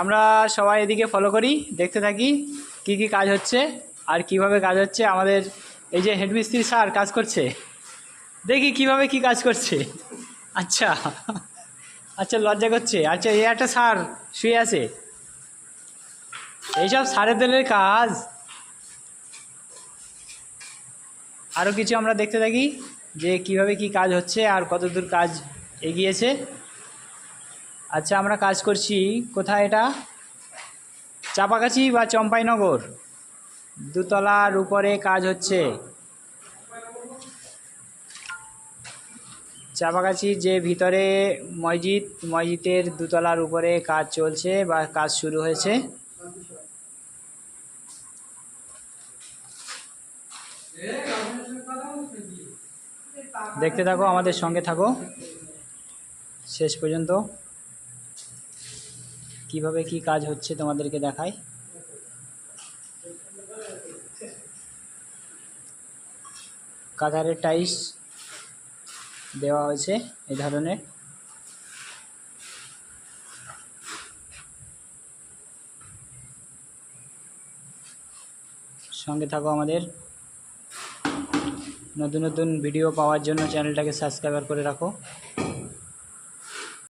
আমরা সবাই এদিকে ফলো করি, দেখতে থাকি কি কি কাজ হচ্ছে আর কীভাবে কাজ হচ্ছে। আমাদের এই যে হেডমিস্ত্রি স্যার কাজ করছে, দেখি কীভাবে কি কাজ করছে। আচ্ছা আচ্ছা লজ্জা করছে। আচ্ছা এই একটা সার শুয়ে আছে। এইসব সারের দলের কাজ। আরও কিছু আমরা দেখতে থাকি যে কীভাবে কি কাজ হচ্ছে আর কতদূর কাজ এগিয়েছে। আচ্ছা আমরা কাজ করছি। কোথায় এটা? চাপাগাছি বা চম্পাইনগর? দুতলার উপরে কাজ হচ্ছে। চাপাগাছির যে ভিতরে মসজিদ, মসজিদের দুতলার উপরে কাজ চলছে বা কাজ শুরু হয়েছে। দেখতে থাকো, আমাদের সঙ্গে থাকো। শেষ পর্যন্ত। কীভাবে কি কাজ হচ্ছে তোমাদেরকে দেখাই? কাতারের টাইস দেওয়া হয়েছে এই ধরনের। সঙ্গে থাকো আমাদের। নতুন নতুন ভিডিও পাওয়ার জন্য চ্যানেলটাকে সাবস্ক্রাইবার করে রাখো।